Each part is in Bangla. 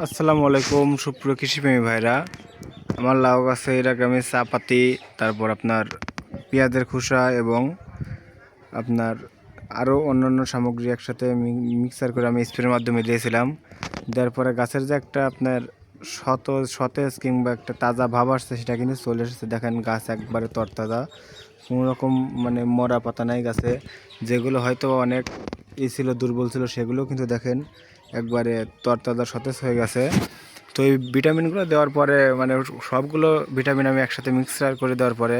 আসসালামু আলাইকুম, সুপ্রিয় কৃষিপ্রেমী ভাইরা। আমার লাউ গাছে এর আগে আমি চা পাতি তারপর আপনার পেঁয়াজের খোসা এবং আপনার আরও অন্যান্য সামগ্রী একসাথে মিক্সার করে আমি স্প্রের মাধ্যমে দিয়েছিলাম। দেওয়ার পরে গাছের যে একটা আপনার শত, সতেজ কিংবা একটা তাজা ভাব আসছে সেটা কিন্তু চলে এসেছে। দেখেন গাছ একবারে তরতাজা, কোনো রকম মানে মরা পাতা নাই গাছে। যেগুলো হয়তো অনেক ই ছিল, দুর্বল ছিল, সেগুলো কিন্তু দেখেন একবারে তরতাজা সতেজ হয়ে গেছে। তো এই ভিটামিনগুলো দেওয়ার পরে মানে সবগুলো ভিটামিন আমি একসাথে মিক্সার করে দেওয়ার পরে,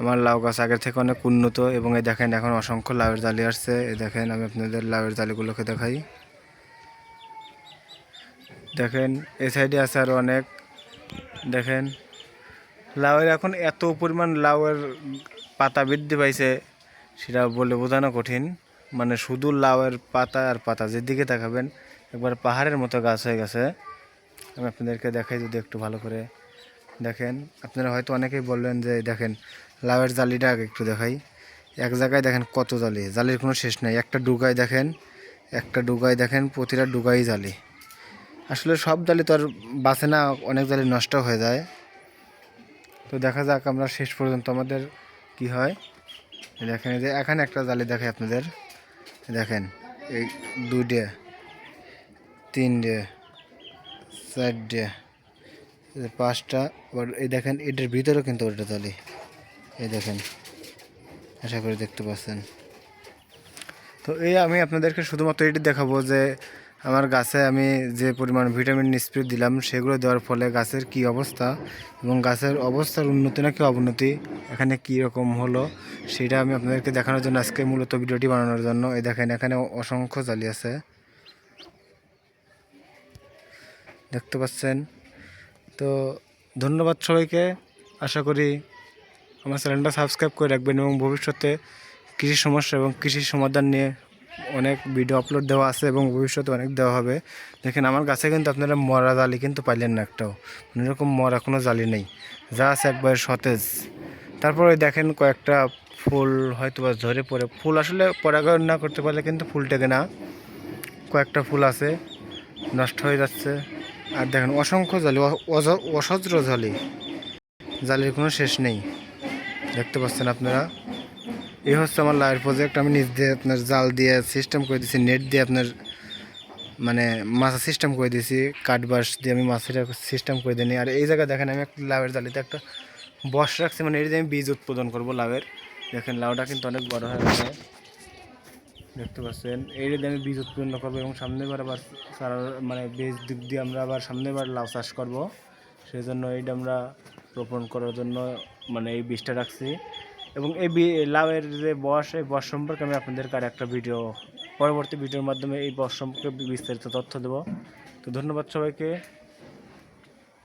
আমার লাউ গাছ আগের থেকে অনেক উন্নত এবং এই দেখেন এখন অসংখ্য লাউয়ের জালি আসছে। এই দেখেন আমি আপনাদের লাউয়ের জালিগুলোকে দেখাই। দেখেন, এই সাইডে আছে আরও অনেক। দেখেন, লাউয়ের এখন এত পরিমাণ লাউয়ের পাতা বৃদ্ধি পাইছে, সেটা বলে বোঝানো কঠিন। মানে শুধু লাউয়ের পাতা আর পাতা, যেদিকে তাকাবেন একবার পাহাড়ের মতো গাছ হয়ে গেছে। আমি আপনাদেরকে দেখাই যদি একটু ভালো করে দেখেন। আপনারা হয়তো অনেকেই বললেন যে, দেখেন, লাউয়ের জালিটা আগে একটু দেখাই। এক জায়গায় দেখেন কত জালি, জালির কোনো শেষ নাই। একটা ডুগায় দেখেন, একটা ডুগায় দেখেন, প্রতিটা ডুগাই জালি। আসলে সব জালি তো আর বাঁচে না, অনেক জালি নষ্ট হয়ে যায়। তো দেখা যাক আমরা শেষ পর্যন্ত আমাদের কি হয়। দেখেন যে, এখানে একটা জালি দেখাই আপনাদের। দেখেন, এই দুইটে, তিনটে, চারটে পাঁচটা আবার এই দেখেন, এটার ভিতরেও কিন্তু ওটা জালি এই দেখেন, আশা করি দেখতে পাচ্ছেন। তো এই আমি আপনাদেরকে শুধুমাত্র এটি দেখাবো যে, আমার গাছে আমি যে পরিমাণ ভিটামিন স্প্রে দিলাম, সেগুলো দেওয়ার ফলে গাছের কি অবস্থা এবং গাছের অবস্থার উন্নতি না কি অবনতি এখানে কি রকম হলো সেটা আমি আপনাদেরকে দেখানোর জন্য আজকে মূলত ভিডিওটি বানানোর জন্য। এই দেখেন, এখানে অসংখ্য জালি আছে। দেখতে পাচ্ছেন? তো ধন্যবাদ সবাইকে। আশা করি আমার চ্যানেলটা সাবস্ক্রাইব করে রাখবেন এবং ভবিষ্যতে কৃষি সমস্যা এবং কৃষি সমাধান নিয়ে অনেক ভিডিও আপলোড দেওয়া আছে এবং ভবিষ্যতে অনেক দেওয়া হবে। দেখেন, আমার গাছে কিন্তু আপনারা মরা জালি কিন্তু পাইলেন না একটাও। মানে এরকম মরা কোনো জালি নেই। যা আছে একবারে সতেজ। তারপরে দেখেন কয়েকটা ফুল হয়তো বা ঝরে পড়ে। ফুল আসলে পরাগায়ন না করতে পারলে কিন্তু ফুল টেকে না। কয়েকটা ফুল আছে, নষ্ট হয়ে যাচ্ছে। আর দেখেন অসংখ্য জালি, অ- অজ- অসহস্র জালি। জালির কোনো শেষ নেই। দেখতে পাচ্ছেন আপনারা? এই হচ্ছে আমার লাইভ প্রজেক্ট আমি নিজ দিয়ে আপনার জাল দিয়ে সিস্টেম করে দিয়েছি নেট দিয়ে আপনার মানে মাছা সিস্টেম করে দিয়েছি কাঠ বাঁশ দিয়ে আমি মাছের সিস্টেম করে দিই। আর এই জায়গায় দেখেন আমি একটা লাউয়ের জালিতে একটা বস রাখছি মানে যে আমি বীজ উৎপাদন করব লাউয়ের। দেখেন, লাউটা কিন্তু অনেক বড় হয়ে গেছে। দেখতে পাচ্ছেন এই যে আমি বীজ উৎপন্ন করব এবং সামনেবার আবার সারা মানে বীজ দিক দিয়ে আমরা আবার সামনেবার লাউ চাষ করব। সেই জন্য এইটা আমরা রোপণ করার জন্য মানে এই বীজটা রাখছি। এবং এই লাউয়ের যে বস, এই বস সম্পর্কে আমি আপনাদেরকে আর একটা ভিডিও, পরবর্তী ভিডিওর মাধ্যমে এই বস সম্পর্কে বিস্তারিত তথ্য দেবো। তো ধন্যবাদ সবাইকে।